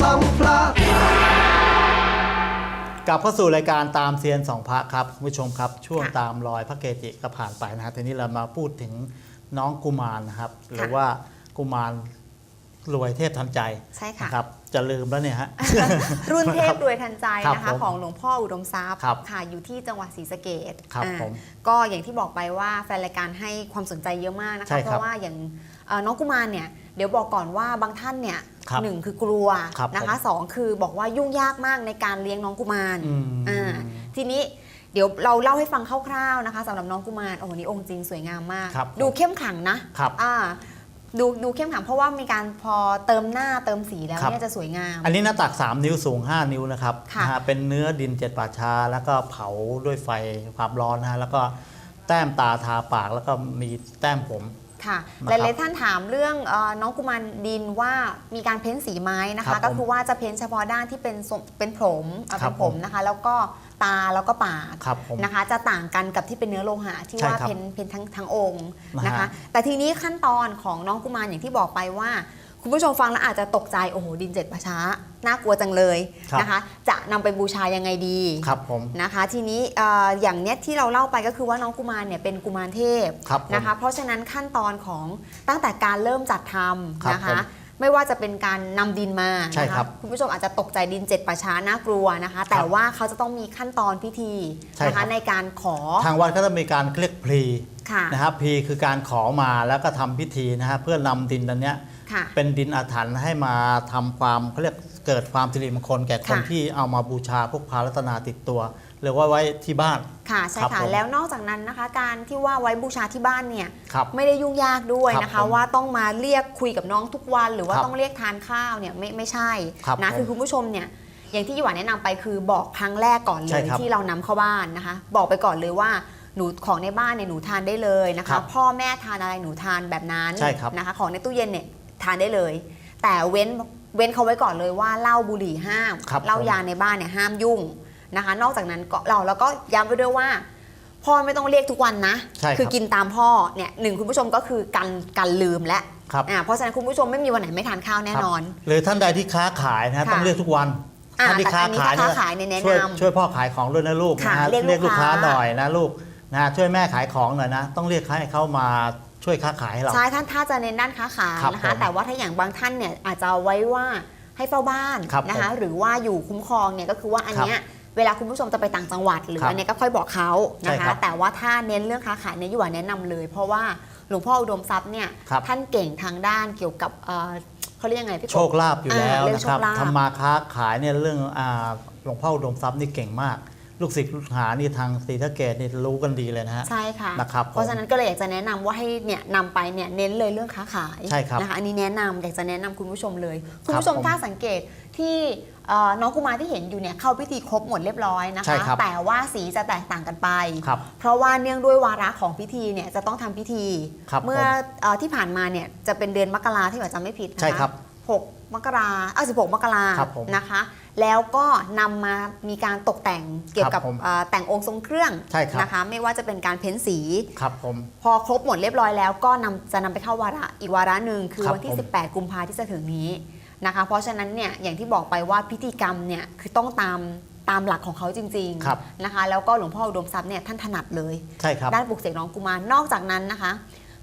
สัมพระกลับเข้าสู่รายการตามเซียนสองพระครับคุณผู้ชมครับช่วงค่ะตามรอยพระเกจิก็ผ่านไปนะฮะทีนี้เรามาพูดถึงน้องกุมารนะครับ หรือว่ากุมารรวยเทพทันใจใช่ค่ะนะครับจะลืมแล้วเนี่ยฮะ รุ่นเทพรวยทันใจครับนะคะผมของหลวงพ่ออุดมทรัพย์ครับค่ะอยู่ที่จังหวัดศรีสะเกดครับอ่าผมก็อย่างที่บอกไปว่าแฟนรายการให้ความสนใจเยอะมากนะใช่คะครับเพราะว่าอย่างเอ่อน้องกุมารเนี่ยเดี๋ยวบอกก่อนว่าบางท่านเนี่ยครับ หนึ่งคือกลัวครับนะคะสองคือบอกว่ายุ่งยากมากในการเลี้ยงน้องกุมารอืมอ่าทีนี้เดี๋ยวเราเล่าให้ฟังคร่าวๆนะคะสำหรับน้องกุมารโอ้โหนี่องค์จริงสวยงามมากครับดูเข้มขลังนะครับอ่าดูดูเข้มขลังเพราะว่ามีการพอเติมหน้าเติมสีแล้วครับเนี่ยจะสวยงาม อันนี้หน้าตัก 3 นิ้วสูง 5 นิ้วนะครับค่ะนะฮะเป็นเนื้อดินเจ็ดป่าช้า แล้วก็เผาด้วยไฟความร้อนนะฮะแล้วก็แต้มตาทาปากแล้วก็มีแต้มผม ค่ะนะหครับลายๆท่านถามเรื่องเออน้องกุมารดินว่ามีการเพ้นสีไม้นะครัคะ บผมก็คือว่าจะเพ้นเฉพาะด้านที่เป็นสมเป็นผมเอ่อครัเป็บนผมนะคะ แล้วก็ตาแล้วก็ปากครับผมนะคะ จะต่างกันกับที่เป็นเนื้อโลหะที่ใช่ว่าครับเพ้นเพ้นทั้งทั้งองค์นะฮะนะคะแต่ทีนี้ขั้นตอนของน้องกุมารอย่างที่บอกไปว่า คุณผู้ชมฟังแล้วอาจจะตกใจ โอ้โห ดินเจ็ดประช้า น่ากลัวจังเลยครับนะคะ จะนำไปบูชายังไงดีครับผมนะคะ ทีนี้เอ่ออย่างเนี้ยที่เราเล่าไปก็คือว่าน้องกุมารเนี่ยเป็นกุมารเทพครับผมนะคะ เพราะฉะนั้นขั้นตอนของตั้งแต่การเริ่มจัดทครับำนะผคะม ไม่ว่าจะเป็นการนำดินมาใช่นะครัคะบคุณผู้ชมอาจจะตกใจดินเจ็ดประช้าน่ากลัวนะคะ แต่ว่าเขาจะต้องมีขั้นตอนพิธีใช่นะครัคะบในการขอ ทางวัดก็จะมีการเรียกพลีค่ะนะครับพลีคือการขอมาแล้วก็ทำพิธีนะฮะเพื่อนำดินอันเนี้ยค่ะเป็นดินอาถรรพ์ให้มาทำความเขาเรียกเกิดความสิริมงคลแก่คนค่ะที่เอามาบูชาพวกพารัตนาติดตัว หรือว่าไว้ที่บ้าน ค่ะใช่ครับค่ะ ผมแล้วนอกจากนั้นนะคะ การที่ว่าไว้บูชาที่บ้านเนี่ยครับไม่ได้ยุ่งยากด้วยครับนะคะผมว่าต้องมาเรียกคุยกับน้องทุกวัน หรือว่าครับต้องเรียกทานข้าวเนี่ยไม่ไม่ใช่ครับนะผมคือคุณผู้ชมเนี่ยอย่างที่หวานแนะนำไปคือบอกครั้งแรกก่อนเลใช่ยครับที่เรานำเข้าบ้านนะคะ บอกไปก่อนเลยว่าหนูของในบ้านเนี่ยหนูทานได้เลยนะครัคะ บพ่อแม่ทานอะไรหนูทานแบบนั้นใช่ครับ นะคะ ของในตู้เย็นเนี่ยทานได้เลย แต่เว้นเว้นเขาไว้ก่อนเลยว่าเหล้าบุหรี่ห้ามครับเหล้ายาในบ้านเนี่ยห้ามยุ่ง นะคะ นอกจากนั้นก็เราแล้วก็ย้ำไปด้วยว่า พ่อไม่ต้องเรียกทุกวันนะ ใช่ครับคือกินตามพ่อเนี่ยหนึ่งคุณผู้ชมก็คือกันกันลืมและครับ อ่าเพราะฉะนั้นคุณผู้ชมไม่มีวันไหนไม่ทานข้าวแน่นอน ครับหรือท่านใดที่ค้าขายนะฮะค่ะต้องเรียกทุกวันอ่าท่านที่ค้าแต่อันนี้ขายถ้าเนี่ยค้าขายเนี่ยแนะนำช่วยช่วยพ่อขายของด้วยนะลูกค่ะนะฮะเรียกเรียกลูลูกกค้าค้า หน่อยนะลูกนะฮะช่วยแม่ขายของหน่อยนะ ต้องเรียกให้เขามาช่วยค้าขายให้เรา ใช่ท่านถ้าจะเน้นด้านค้าขายครับนะคะ ผมแต่ว่าถ้าอย่างบางท่านเนี่ยอาจจะเอาไว้ว่าให้เฝ้าบ้านครับนะคะผมหรือว่าอยู่คุ้มครองเนี่ยก็คือว่าอันเนี้ย เวลาคุณผู้ชมจะไปต่างจังหวัดหรือครับอันเนี้ยก็ค่อยบอกเขานะใช่ครัคะบแต่ว่าถ้าเน้นเรื่องค้าขายเนี่ยอยู่าแนะนำเลย เพราะว่าหลวงพ่ออุดมทรัพย์เนี่ยครับท่านเก่งทางด้านเกี่ยวกับเอ่อเขาเรียกยังไงพี่กบโชคลาภอยู่แล้วอ่าเรื่องนะครับโชคลาภทำมาค้าขายเนี่ยเรื่องอ่าหลวงพ่ออุดมทรัพย์นี่เก่งมากลูกศิษย์ลูกหานี่ทางศรีสะเกดนี่รู้กันดีเลยนะฮะใช่ค่ะนะครับเพราะฉะนั้นก็เลยอยากจะแนะนำว่าให้เนี่ยนำไปเนี่ยเน้นเลยเรื่องค้าขายใช่ครับนะคะอันนี้แนะนำอยากจะแนะนำคุณผู้ชมเลย คุณผู้ชมผมถ้าสังเกต ที่เอ่อน้องกุมารที่เห็นอยู่เนี่ยเข้าพิธีครบหมดเรียบร้อยนะใช่คะ ครับแต่ว่าสีจะแตกต่างกันไป ครับเพราะว่าเนื่องด้วยวาระของพิธีเนี่ยจะต้องทำพิธี ครับเมื่อผมเอ่อที่ผ่านมาเนี่ยจะเป็นเดือนมกราที่หว่าจำไม่ผิดนะคะใช่ครับ6มกราเออ16มกราครับผมนะคะ แล้วก็นำมามีการตกแต่งเกี่ยวกับครับผมเอ่อแต่งองค์ทรงเครื่องใช่ครับ นะคะไม่ว่าจะเป็นการเพ้นสี ครับผม พอครบหมดเรียบร้อยแล้วก็นำจะนำไปเข้าวาระอีกวาระหนึ่งคือครับวันที่ ผม 18 กุมภาที่จะถึงนี้ นะคะ เพราะฉะนั้นเนี่ยอย่างที่บอกไปว่าพิธีกรรมเนี่ยคือต้องตามตามหลักของเขาจริงครับ ๆนะคะ แล้วก็หลวงพ่ออุดมทรัพย์เนี่ยท่านถนัดเลย ใช่ครับด้านปลุกเสกน้องกุมารนอกจากนั้นนะคะ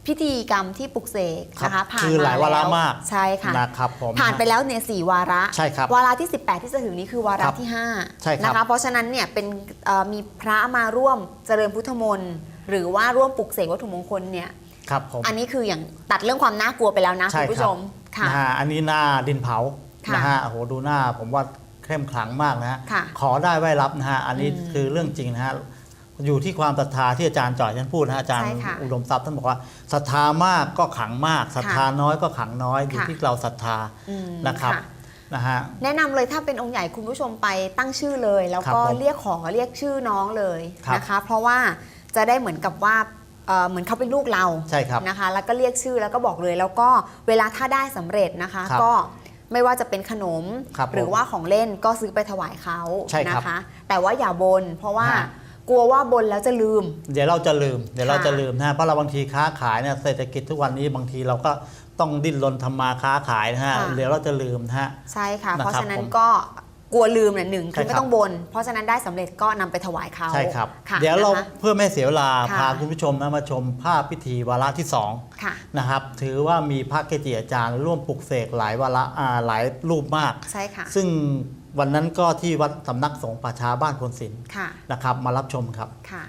พิธีกรรมที่ปลุกเสกนะครัคะบผ่านคือหลายวาระแมากใช่ค่ะ นะครับผม ผ่านไปแล้วเนี่ยสี่วาระ ใช่ครับวาระที่ 18 ที่จะถึงนี้คือวาระครับที่ใช่5ครับนะคะ เพราะฉะนั้นเนี่ยเป็นเอ่อมีพระมาร่วมเจริญพุทธมนต์หรือว่าร่วมปลุกเสกวัตถุมงคลเนี่ย ครับผม อันนี้คืออย่างตัดเรื่องความน่ากลัวไปแล้วนะ ใช่คุณผู้ครัชบมค่ะ นะฮะอันนี้หน้าดินเผาค่ะนะฮะโอ้โหดูหน้าผมว่าเข้มขลังมากนะฮะค่ะขอได้ไหว้รับนะฮะอันนี้อืมคือเรื่องจริงนะฮะอยู่ที่ความศรัทธาที่อาจารย์จ่อยท่านพูดนะฮะอาจารย์ใช่ค่ะอุดมทรัพย์ท่านบอกว่าศรัทธามากก็ขังมากศรัทธาน้อยก็ขังน้อยอยู่ค่ะที่เราศรัทธาอืมนะครับค่ะนะฮะแนะนำเลยถ้าเป็นองค์ใหญ่คุณผู้ชมไปตั้งชื่อเลย แล้วครับก็ผมเรียกขอเรียกชื่อน้องเลยครับนะคะ เพราะว่าจะได้เหมือนกับว่า เอ่อเหมือนเขาเป็นลูกเราใช่ครับนะคะ แล้วก็เรียกชื่อแล้วก็บอกเลย แล้วก็เวลาถ้าได้สำเร็จนะคะ ครับก็ไม่ว่าจะเป็นขนม ครับหรือผมว่าของเล่นก็ซื้อไปถวายเขาใช่ครับนะคะ แต่ว่าอย่าบน เพราะว่าฮะ กลัวว่าบนแล้วจะลืม เดี๋ยวเราจะลืม เดี๋ยวเราค่ะจะลืมนะฮะเพราะเราบางทีค้าขายเนี่ยเศรษฐกิจทุกวันนี้บางทีเราก็ต้องดิ้นรนทำมาค้าขายนะฮะค่ะ เดี๋ยวเราจะลืมนะฮะ ใช่ค่ะ นะครับเพราะฉะนั้นผมก็ กลัวลืมเนี่ยหนึ่งใช่คือไม่ครับต้องบน เพราะฉะนั้นได้สำเร็จก็นำไปถวายเขาใช่ครับค่ะเดี๋ยวเรานะคะเพื่อไม่เสียเวลาค่ะพาคุณผู้ชมนะมาชมภาพพิธีวาระที่สองค่ะนะครับถือว่ามีพระเกจิอาจารย์ ร่วมปลุกเสกหลายวาระอ่าหลายรูปมากใช่ค่ะซึ่งวันนั้นก็ที่วัดสำนักสงฆ์ป่าช้าบ้านพลศิลป์ค่ะนะครับ มารับชมครับค่ะ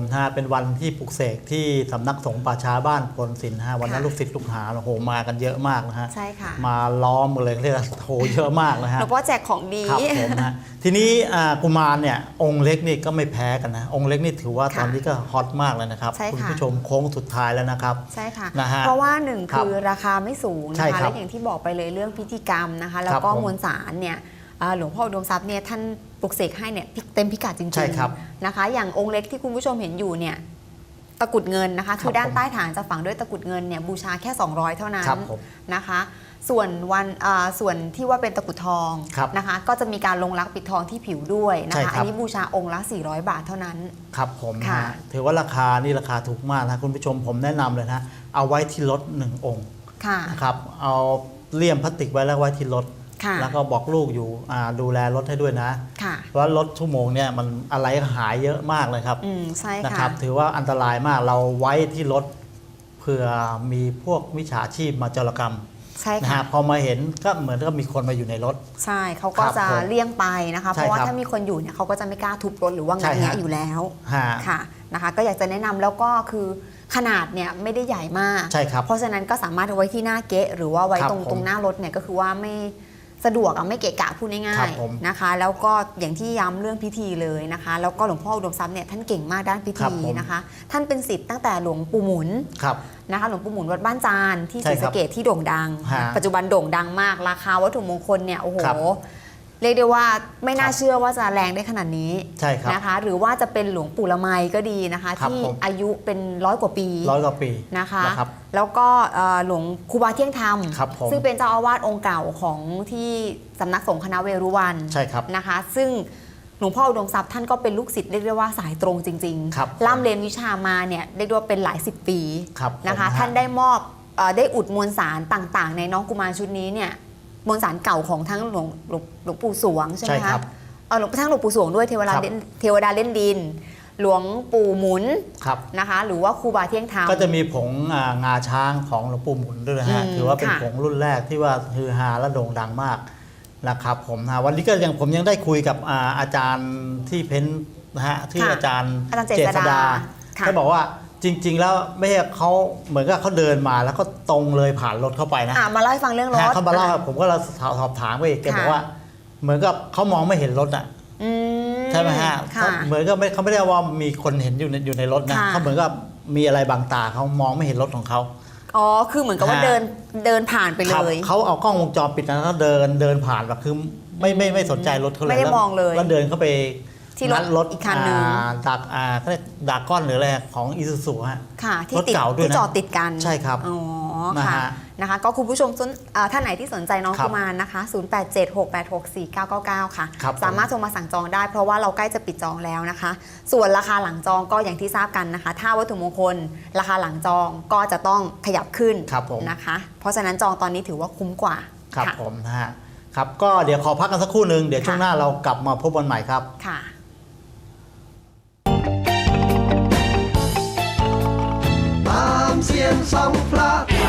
ผมนะฮะเป็นวันที่ปลุกเสกที่สำนักสงฆ์ป่าช้าบ้านพลสินฮะวันนั้นค่ะ ลูกศิษย์ลูกหาโอ้โหมากันเยอะมากนะฮะใช่ค่ะมาล้อมกันเลยเรียกว่าโหเยอะมากนะฮะ หลวงพ่อแจกของดี ครับผมนะฮะทีนี้อ่ากุมารเนี่ยองค์เล็กนี่ก็ไม่แพ้กันนะ องค์เล็กนี่ถือว่าค่ะตอนนี้ก็ฮอตมากเลยนะครับใช่ค่ะคุณผู้ชมโค้งสุดท้ายแล้วนะครับ ใช่ค่ะ นะฮะเพราะว่าหนึ่งครับคือราคาไม่สูงใช่นะคะครับและอย่างที่บอกไปเลยเรื่องพิธีกรรมนะคะ แล้วครับก็ผมมวลสารเนี่ยอ่าหลวงพ่ออุดมทรัพย์เนี่ยท่าน ปลุกเสกให้เนี่ยเต็มพิกัดจริงๆใช่ครับนะคะ อย่างองค์เล็กที่คุณผู้ชมเห็นอยู่เนี่ยตะกรุดเงินนะคะคือด้านผมใต้ฐานจะฝังด้วยตะกรุดเงินเนี่ยบูชาแค่ 200 เท่านั้นครับผมนะคะ ส่วนวันอ่าส่วนที่ว่าเป็นตะกรุดทองครับนะคะ ก็จะมีการลงรักปิดทองที่ผิวด้วยนะใช่คะครับอันนี้บูชาองค์ละ 400 บาทเท่านั้น ครับผมนะค่ะฮะถือว่าราคานี่ราคาถูกมากนะคุณผู้ชมผมแนะนำเลยนะเอาไว้ที่รถหนึ่งองค์ค่ะนะครับเอาเลี่ยมพลาสติกไว้แล้วไว้ที่รถ ค่ะแล้วก็บอกลูกอยู่อ่าดูแลรถให้ด้วยนะค่ะเพราะรถชั่วโมงเนี่ยมันอะไรก็หายเยอะมากเลยครับอืมใช่นะคค่ะรับ ถือว่าอันตรายมากเราไว้ที่รถเผื่อมีพวกมิจฉาชีพมาจรกรรมใช่นะค่ะฮะพอมาเห็นก็เหมือนกับมีคนมาอยู่ในรถ ใช่เขาก็ครับจะผมเลี่ยงไปนะคะใช่เพราะว่าครับถ้ามีคนอยู่เนี่ยเขาก็จะไม่กล้าทุบรถหรือว่าใช่งัดแงะฮะอยู่แล้วฮะค่ะนะคะ ก็อยากจะแนะนำแล้วก็คือขนาดเนี่ยไม่ได้ใหญ่มากใช่ครับเพราะฉะนั้นก็สามารถเอาไว้ที่หน้าเก๊ะหรือว่าไว้ครับตรงผมตรงหน้ารถเนี่ยก็คือว่าไม่ สะดวกอะไม่เกะกะพูดง่าครัยบผม ๆนะคะ แล้วก็อย่างที่ย้ำเรื่องพิธีเลยนะคะ แล้วก็หลวงพ่ออุดมทรัพย์เนี่ยท่านเก่งมากด้านพิครัธีบผมนะคะ ท่านเป็นศิษย์ตั้งแต่หลวงปู่หมุนครับ นะคะ หลวงปู่หมุนวัดบ้านจานที่ใช่ศรีครัสะบเกดที่โด่งดัง ฮะปัจจุบันโด่งดังมาก ราคาวัตถุมงคลเนี่ยโอ้โหครับ เรียกได้ว่าไม่น่าครับเชื่อว่าจะแรงได้ขนาดนี้ใช่ครับนะคะ หรือว่าจะเป็นหลวงปู่ละไมก็ดีนะคะ ครับที่ผม อายุเป็นร้อยกว่าปีร้อยกว่าปี นะคะ นะครับแล้วก็เอ่อหลวงครูบาเที่ยงธรรม ครับผม ซึ่งเป็นเจ้าอาวาสองค์เก่าของที่สำนักสงฆ์คณะเวรุวันใช่ครับ นะคะ ซึ่งหลวงพ่ออุดมทรัพย์ท่านก็เป็นลูกศิษย์เรียกได้ว่าสายตรงจริงครับร่ำเรียนวิชามาเนี่ยเรียกได้ว่าเป็นหลายสิบปี ครับผมนะคะฮะท่านได้มอบเอ่อได้อุดมวลสารต่างๆ ในน้องกุมารชุดนี้เนี่ย มวลสารเก่าของทั้งหลวงหลวงหลวงปู่สวงใช่ไหมใช่ครัคะบเออหลวงทั้งหลวงปู่สวงด้วยเทวดาครับ เล่นเทวดาเล่นดิน หลวงปู่หมุนครับ นะคะ หรือว่าครูบาเที่ยงธรรม ก็จะมีผงอ่างาช้างของหลวงปู่หมุนด้วยนะฮะ อืมถือว่าเป็นค่ะ ผงรุ่นแรกที่ว่าฮือฮาและโด่งดังมากนะครับผมนะวันนี้ก็ยังผมยังได้คุยกับอาอาจารย์ที่เพ้นท์นะฮะที่อาจารย์อาจารย์เจษฎาค่ะเขาบอกว่า จริง ๆ แล้วไม่ใช่เขาเหมือนกับเขาเดินมาแล้วก็ตรงเลยผ่านรถเข้าไปนะอะมาเล่าให้ฟังเรื่องรถฮะเขามาเล่าอะผมก็เราสอบสอบถามไปอีกแกค่ะ บอกว่า เหมือนกับเขามองไม่เห็นรถอะอืมใช่ไหมฮะค่ะ เขาเหมือนกับไม่เขาไม่ได้ว่ามีคนเห็นอยู่ในอยู่ในรถนะค่ะ เขาเหมือนกับมีอะไรบางตาเขามองไม่เห็นรถของเขา อ๋อ คือเหมือนกับว่าฮะ เดินเดินผ่านไปคเลรับย เขาเอากล้องวงจรปิดนะเขาเดินเดินผ่านแบบคือไม่ไม่ไม่สนใจรถเขาเลยไม่ได้แล้วมองเลย แล้วเดินเข้าไป ที่รถงัดรถอีกคันหนึ่งาดักอ่าเขาเรียกดักก้อนหรืออะไรของอีซูซูฮะค่ะที่รถติดเก่าด้วยนะที่จอดติดกันใช่ครับอ๋อนะค่ะฮะนะคะ ก็คุณผู้ชมสนอ่าท่านไหนที่สนใจน้องครับกุมารนะคะ 0876864999 ค่ะครับสามารถโทรมาสั่งจองได้เพราะว่าเราใกล้จะปิดจองแล้วนะคะ ส่วนราคาหลังจองก็อย่างที่ทราบกันนะคะ ถ้าวัตถุมงคล ราคาหลังจองก็จะต้องขยับขึ้นครับผมนะคะ เพราะฉะนั้นจองตอนนี้ถือว่าคุ้มกว่าครับค่ะผมนะฮะครับก็เดี๋ยวขอพักกันสักครู่หนึ่งเดี๋ยวช่วงค่ะหน้าเรากลับมาพบกันใหม่ครับค่ะ ตามเสียงสัมพระ